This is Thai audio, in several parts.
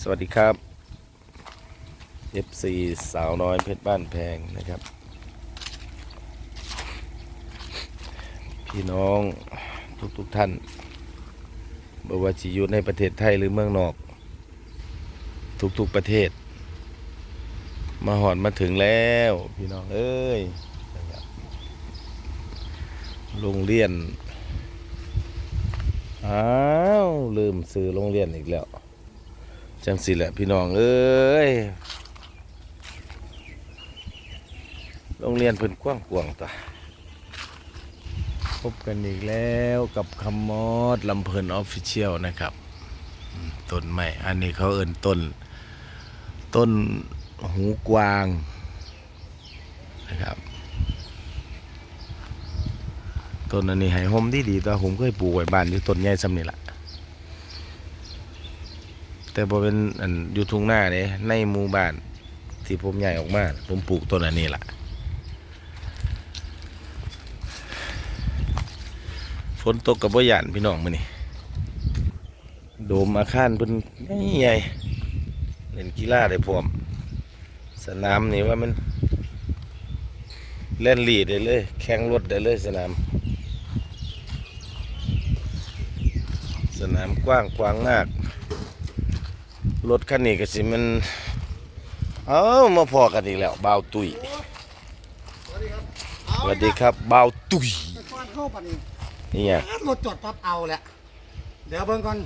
สวัสดีครับ FC สาวน้อยเพชรบ้านแพงนะครับ พี่น้องทุกๆทท่านบว่าจะอยู่ในประเทศไทยหรือเมืองนอก ทุกๆประเทศ มาหอดมาถึงแล้ว พี่น้องเอ้ยโรงเรียน อ้าว ลืมซื้อโรงเรียนอีกแล้ว จังสิแหละพี่น้องเอ้ยโรงเรียนเพิ่นกว้างกวางต่อพบกันอีกแล้วกับคำมอดลำเพลินออฟฟิเชียลนะครับต้นใหม่อันนี้เขาเอิ้นต้น ต้นหูกวางนะครับต้นอันนี้ให้หมดีดีตัวผมเคยปลูกไว้บ้านอยู่ต้นใหญ่ซำนี่ล่ะ แต่พอเป็นอันอยู่ทุ่งหน้าเนี่ยในหมู่บ้านที่ผมใหญ่ออกมาผมปลูกต้นอันนี้แหละฝนตกกับบ่ยานพี่น้องมื้อนี้โดมอาคารเพิ่นใหญ่เล่นกีฬาได้พร้อม สนามนี่ว่ามัน เล่นลีดได้เลย แข่งรถได้เลยสนาม สนามกว้างกว้างมาก รถคันนี้ก็สิมันเอ้ามาพอกันอีกแล้วบ่าวตุยสวัสดีครับสวัสดีครับบ่าวตุยไปก่อนเข้าปะนี่นี่ไงรถจอดปั๊บเอาแหละ เดี๋ยวเบิ่งก่อน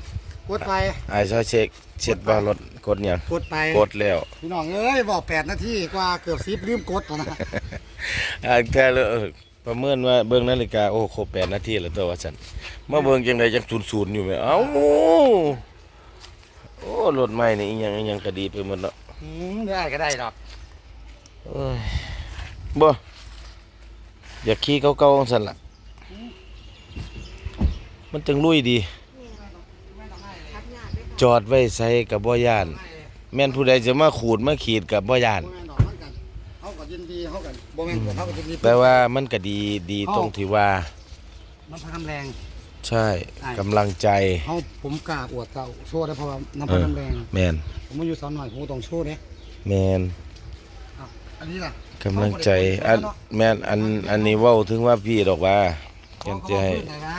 กดไปไอ้ซอยเช็คเช็ดว่ารถกดยังกดไปกดแล้วพี่น้องเอ้ยบอกแปดนาทีกว่าเกือบสิบลืมกดแล้วนะอ่าแค่เลยเออประเมินว่าเบิ่งนาฬิกาโอ้ครบแปดนาทีแล้วตัวว่าซั่นมาเบิ่งจังไดจังศูนย์ๆอยู่แม่เอ้า โอ้รถใหม่นี่อีหยังอีหยังก็ดีไปหมดเนาะอืมได้ก็ได้ดอกเอ้ยบ่อยากขี่เก่าๆจังซั่นล่ะมันจังลุยดี จอดไว้ใส่กับบ่ย่าน แม่นผู้ใดจะมาขูดมาขีดกับบ่ย่าน บ่แม่นดอกมันกันเขาก็ยินดีเขากันบ่แม่นเขาก็ยินดีแต่ว่ามันก็ดีดีตรงที่ว่า มันพักน้ำแรง ใช่กำลังใจเขาผมกล้าอวดเก่าโชว์ได้เพราะว่าน้ำเอพักอน้ำแรง แมนผมมาอยู่สาวหน่อยผมก็ต้องโชว์เนี่ยแมนอันนี้ล่ะกำลังใจอันแมนอันอันนี้เว้าถึงว่าพี่ดอกว่าแกนจะให้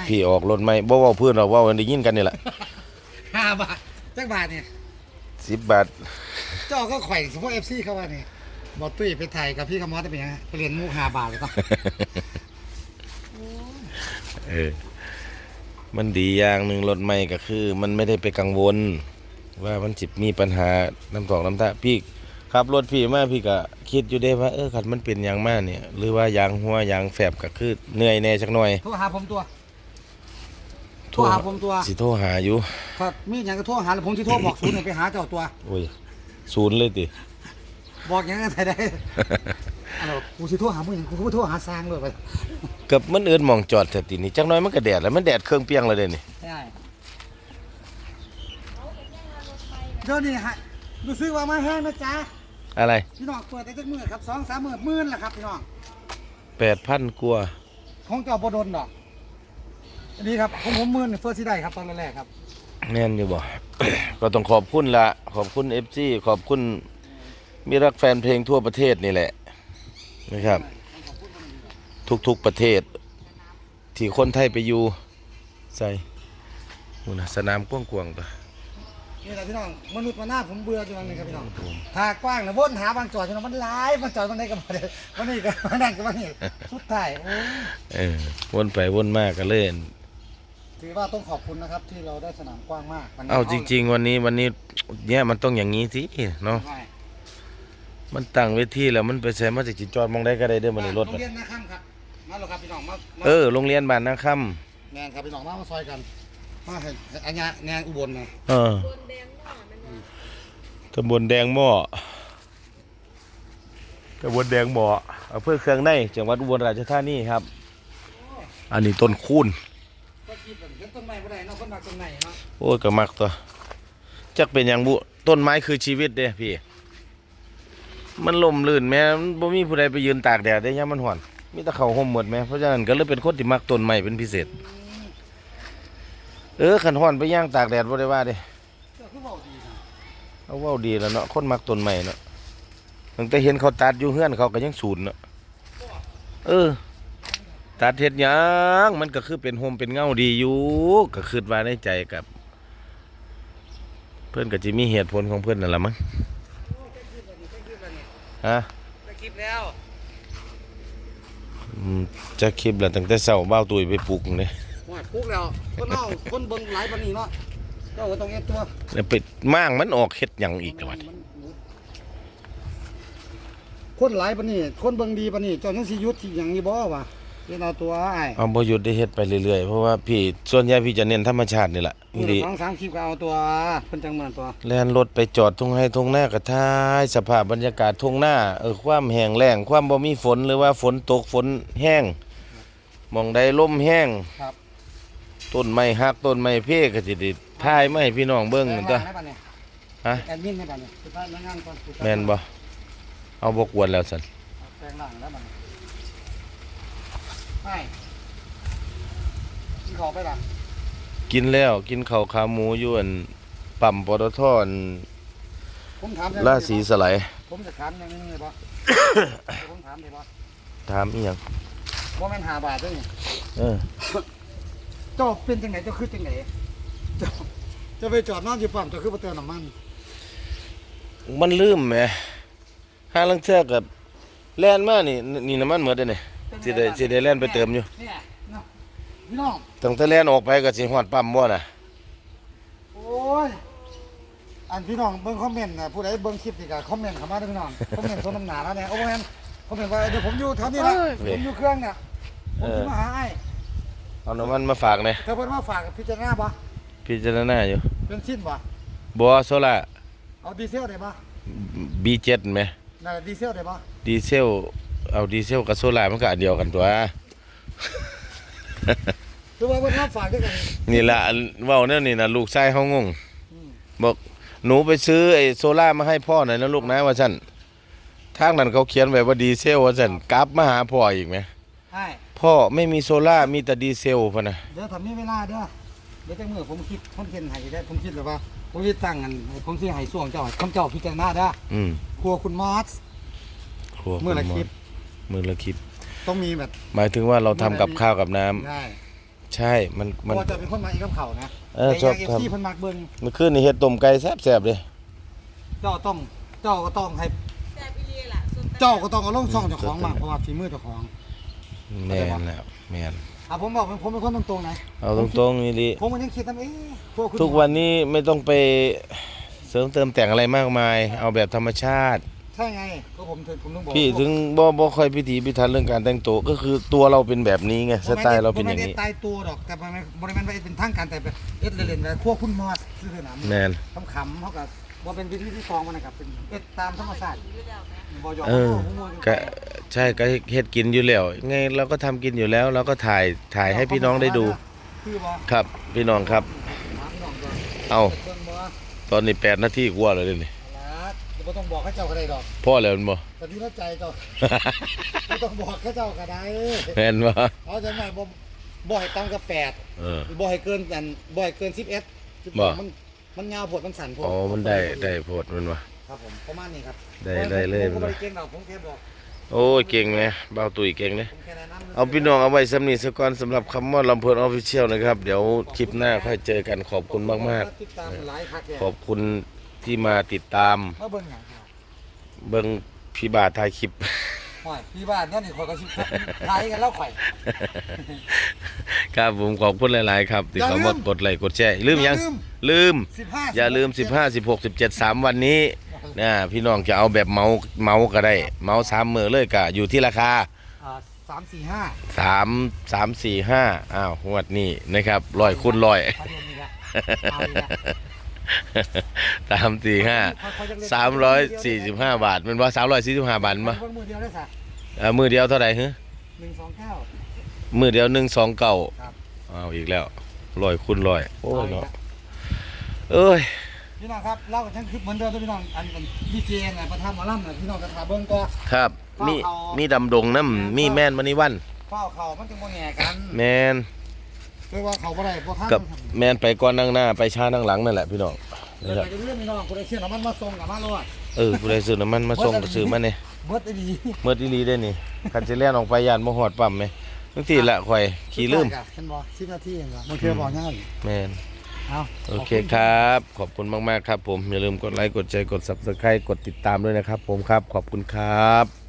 พี่ออกรถไหมบ่เว้าเพื่อนหรอกเว้าได้ยินกันนี่แหละห้าบาทจักบาทเนี่ย10บาท เจ้าก็ไข่สมมติเอฟซีเขาว่าเนี่ยบอตุ้ยไปไทยกับพี่ขมอสได้เป็นยังไงไปเรียนมุกหาบาทเลยต้องเออ มันดีอย่างหนึ่งรถใหม่ก็คือ มันไม่ได้ไปกังวล ว่ามันจิมีปัญหาน้ำตอกน้ำตาพี่ขับรถพี่มาพี่ก็คิดอยู่ได้ว่าเออขันมันเป็นอย่างมากเนี่ย หรือว่ายางหัวยางแฝบก็คือเหนื่อยแน่จักหน่อยโทรหาผมตัวโทรหาผมตัวสิโทรหาอยู่ถ้ามีอย่างก็โทรหาแล้วผมที่โทรบอกศูนย์เนี่ยไปหาเจ้าตัวโอ้ยศูนย์เลยติ บอกอย่างนั้นไทยได้อะไรกูสิโทรหามึงอย่างกูก็โทรหาสร้างเลยไปกับมันเอินหมองจอดแต่ตินี่จักหน้อยมันก็แดดแล้วมันแดดเครื่องเปียงเลยเด้นี่ใช่เดี๋ยวนี้ฮะรู้สึกว่ามาแห้งนะจ๊ะอะไร พี่น้องเปิดได้จักมือครับสองสามมือมื่นแหละครับพี่น้องแปดพันกว่าของเจ้าบดนดอกอันนี้ครับของผมมื่นเฟิร์สที่ได้ครับตอนแรกๆครับแน่นอยู่บ่ ก็ต้องขอบคุณละขอบคุณเอฟซีขอบคุณ มีรักแฟนเพลงทั่วประเทศนี่แหละนะครับ ทุกๆประเทศ ที่คนไทยไปอยู่ใส่หูนะสนามกว้างๆปะนี่แหละพี่น้องมนุษย์มาหน้าผมเบื่อจังเลยครับพี่น้องถ้ากว้างนะวนหาบางจอดพี่น้องมันหลายบางจอดมันได้กับมันวันนี้ก็วันนั้นก็วันนี้สุดท้ายโอ้ยเออวนไปวนมากก็เล่นถือว่าต้องขอบคุณนะครับที่เราได้สนามกว้างมากวันนี้เอาจริง ๆ วันนี้วันนี้เนี่ยมันต้องอย่างนี้สิเนาะใช่ มันตั้งเวทีแล้วมันไปใช้มาจากจิจอดมองได้ก็ได้เด้อมันในรถโรงน่ะเรียนนะครับครับมาหรอครับพี่น้องมามาเออโรงเรียนบ้านนาค่แนนครับพี่น้องมามาซอยกันมาให้ให้อันเนี้ยแนนอุบลนะำเออตำบลแดงหม้อตำบลแดงหม้ออำเภอเครื่องในจังหวัดอุบลราชธานีครับ อันนี้ต้นคูนก็คิดแบบเห็นต้นไม้บ่ได้เนาะคนมาต้นไม้เนาะโอ้ยก็มักตัวจักเป็นอย่างบุต้นไม้คือชีวิตเด้พี่ มันลมลื่นแม้มันบ่มีผู้ใดไปยืนตากแดดได้ยามมันห่อนมีแต่เขาห่มหมดแม้เพราะฉะนั้นก็เลยเป็นคนที่มักต้นไม้เป็นพิเศษ เออขันห่อนไปย่างตากแดดบ่ได้ว่าเด้เจ้าคือเว้าว้าดีแล้วเนาะคนมักต้นใหม่เนาะตั้งแต่เห็นเขาตัดอยู่เฮือนเขาก็ยังศูนเนาะเออตัดเฮ็ดยังมันก็คือเป็นโฮมเป็นเงาดีอยู่ก็คิดว่าในใจกับ เพื่อนก็จะมีเหตุผลของเพื่อนนั่นแหละมั้ง ฮะไปคลิปแล้วอืมจะคลิปแล้วตั้งแต่เช้าเบ้าตุยไปปลูกเลยว่าปุ๊กแล้วคนเฮาคนเบิ่งหลายปานนี้เนาะเจ้าก็ต้องเอ็ดตัวแล้วไปม่างมันออกเฮ็ดหยังอีกแล้ววะคนหลายปานนี้คนเบิ่งดีปานนี้เจ้ายังสิหยุดที่หยังนี่บ่วะ เฮ็ดเอาตัวอ้ายเอาบ่หยุดได้เฮ็ดไปเรื่อยๆ เพราะว่าพี่ส่วนใหญ่พี่จะเน้นธรรมชาตินี่แหละมืนี่อดีละสองสามคลิปก็เอาตัวเพิ่นจังเหมือนตัวแล่นรถไปจอดทุ่งไร่ทุ่งนาก็ถ่ายสภาพบรรยากาศทุ่งนาเออความแห้งแล้งความบ่มีฝนหรือว่าฝนตกฝนแห้งหมองใดลมแห้งครับต้นไม้หักต้นไม้เพก็สิได้ถ่ายมาให้พี่น้องเบิ่งแปลนั่งนร่าตัวงได้ปะเนี่ยฮะแอดมินได้ปะเนี่ยสุดท้ายงานก่อนสุดท้ายแม่นบ่เอาบ่กวนแล้วซั่นแปลงร่างแล้วปะเนี่ย ไม่กินของไปล่ะกินแล้วกินข้าวขาหมูอยู่อันปั๊มปตทอันผมถามได้ราศีสไลด์ผมจะถามอย่างนึงเลยปะ ผมถามได้ปะถามอีหยังว่าแม่นหาบาทเด้วยนี่เออเจ้าเป็นจังไหนเจ้าคือจังไหนเจ้าเจะไปจอดนอนอยู่ปั๊มเจ้าคือไปเติมน้ำมันมันลืมแหมห้าลังเทื่อกับแล่นมานี่นี่น้ำมันหมดเด้นี่ สิได้สิได้แล่นไปเติมอยู่เนี่ยเนาะพี่น้องตั้งแต่แล่นออกไปก็สิฮอดปั๊มบ่น่ะโอ้ยอันพี่น้องเบิ่งคอมเมนต์นะผู้ใดเบิ่งคลิปนี่ก็คอมเมนต์เข้ามาเด้อพี่น้องคอมเมนต์สมน้ำหนาแล้วเนี่ยโอ้แม่นคอมเมนต์ว่าเดี๋ยวผมอยู่แถวนี้ละผมอยู่เครื่องเนี่ยผมสิมาหาไอ้เอาน้ำมันมาฝากหน่อยเธอเพิ่นมาฝากพิจารณาบ่พิจารณาอยู่เป็นสิ้นบ่บ่โซล่าเอาดีเซลได้บ่ B7 แหมนั่นดีเซลได้บ่ดีเซล เอาดีเซลกับโซล่ามันก็อันเดียวกันตัวหรือว่าเพิ่นมาฝากด้วยกันนี่ล่ะอันเว้าแนวนี้น่ะลูกชายเฮางงอืมบอกหนูไปซื้อไอ้โซล่ามาให้พ่อหน่อยนะลูกนะว่าซั่นทางนั้นเขาเขียนไว้ว่าดีเซลว่าซั่นกลับมาหาพ่ออีกไหมใช่พ่อไม่มีโซล่ามีแต่ดีเซลพะนะเดี๋ยวทำมีเวลาเด้อเดี๋ยวจังมื้อผมคิดคอนเทนต์ให้ได้ผมคิดแล้วว่าผมสิตั้งอันผมสิให้ส่วงเจ้าคำเจ้าพิจารณาเด้ออืมครัวคุณมอสครัวเมื่อละณคลิป มือละคลิป ต้องมีแบบหมายถึงว่าเราทำกับข้าวกับน้ำได้ใช่มันเพมัน ราะว่าจะเป็นคนมาอีกกับเขานะเออแต่ชอบเอฟทำซีเพิ่นมักเบิ่งเมื่อคืนนี่เฮ็ดต้มไก่แซ่บๆเลยเจ้าต้องเจ้าก็ต้องให้แต่พี่เลียล่ะส้มตำเจ้าก็ต้องเอาลงซ่องเจ้าของมาเพราะว่าฝีมือเจ้าของแม่นแล้วแม่นอะผมบอกผมเป็นคนตรงๆนะเอาตรงๆนี่ดิผมมันยังคิดทำเอ๊ะพวกคุณทุกวันนี้ไม่ต้องไปเสริมเติมแต่งอะไรมากมาย เอาแบบธรรมชาติ ใช่ไงก็ผมถึงผมต้องบอกพี่ถึงบ่บ่ค่อยพิถีพิถันเรื่องการแต่งตัวก็คือตัวเราเป็นแบบนี้ไงสไตล์เราเป็นอย่างนี้นี้ตายตัวดอกแต่มันบริเวณว่าเป็นทางการแต่เป็นเอ็ดเล่นๆแบบพวกคุณมอสซื่อๆนะแม่นขำๆเขากับว่าเป็นวิธีที่ฟองมันนะครับเป็นเอ็ดตามธรรมชาติอยู่แล้วนะบ่ยอมเออบ่ม่วนก็ใช่ก็เฮ็ดกินอยู่แล้วไงเราก็ทำกินอยู่แล้วเราก็ถ่ายถ่ายให้พี่น้องได้ดูคือบ่ครับพี่น้องครับถามพี่น้องก่อนเอาเบิ่งบ่ตอนนี้แปดนาทีกว่าแล้วเดี๋ยวนี่ บ่ต้องบอกให้เจ้าก็ได้ดอกพ่อแล้วแม่นบ่ แต่ที่ละใจเจ้าไม่ต้องบอกแค่เจ้าก็ได้แม่นบ่เอาจะไหนบ่บ่ให้ต่ำกับแปดเออ บ่ให้เกินอันบ่ให้เกินสิบเอ็ดบ่ มันมันยาวโผดมันสั่นโผดอ๋อมันได้ได้โพดมันวะครับผมประมาณนี้ครับได้ได้เลย ผมมันก็วะไม่ได้เก่งหรอกผมแค่บอกโอ้ยเก่งไหมเบาตุยเก่งเลยผมแค่แนะนำเอาพี่น้องเอาไว้สำนีสก่อนสำหรับคำว่าลำเพลินออฟฟิเชียลนะครับ เดี๋ยวคลิปหน้าค่อยเจอกันขอบคุณมาก ติดตามหลายคักๆขอบคุณ ที่มาติดตามมาเบิ่งหยังครับเบิ้งพี่บาทถ่ายคลิปห่วยพี่บ้านเนี่ยนี่ข่อยก็สิทายกันแล้วข่อย ครับผมขอบคุณหลาย ๆ ครับที่อย่าลืเขามมากดไลค์กดแชร์ลืมยัง อย่าลืม ลืม 15อย่าลืม 15 16 17 3 วันนี้นะพี่น้องจะเอาแบบเมาเมาก็ได้ เมาสามมือเลยกะอยู่ที่ราคา อ่าสามสี่ห้า3 3 4 5อ้าวงวดนี้นะครับร้อยคูณร้อยประเด็นนี้ละเอาอีกละ สามสี่ห้าสามร้อยสี่สิบห้าบาท มันว่าสามร้อยสี่สิบห้าบาทมั้ยมือเดียวได้สักเออมือเดียวเท่าไหร่ฮะหนึ่งสองเก้ามือเดียวหนึ่งสองเก้าครับอ้าวอีกแล้วร้อยคูณร้อยโอ้ยเนาะเอ้ยพี่น้องครับเล่ากันทั้งคลิปเหมือนเดิมพี่น้องอันอันพี่เจนน่ะประธานหมอลำน่ะพี่น้องกระถาเบิ้งก็ครับมีมีดำดงน้ำมีแม่นมณีวันเฝ้าเขามันจึงบ่แง่กันแมน คือว่าเขาบ่ได้บ่ทันกับแมนไปก่อนนั่งหน้าไปช้านั่งหลังนั่นแหละพี่น้องเดี๋ยวไปเรื่องพี่น้องผู้ใดเชื่อน้ำมันมาส่งกับมาโลดเออผู้ใดซื้อน้ำมันมาส่งก็ซื้อมาเนี่ยเบิดได้ดีเมื่อที่ลีได้นี่คันสิแล่นออกไปยานบ่ฮอดปั๊มไหมบางทีละข่อยขี่ลืมเห็นบ่สิบนาทีเองบ่บางเทื่อบอกง่ายแม่น เอาโอเคครับ ขอบคุณมาก ๆ ครับผม อย่าลืมกดไลค์ กดแชร์กด Subscribe กดติดตามด้วยนะครับผมครับ ขอบคุณครับ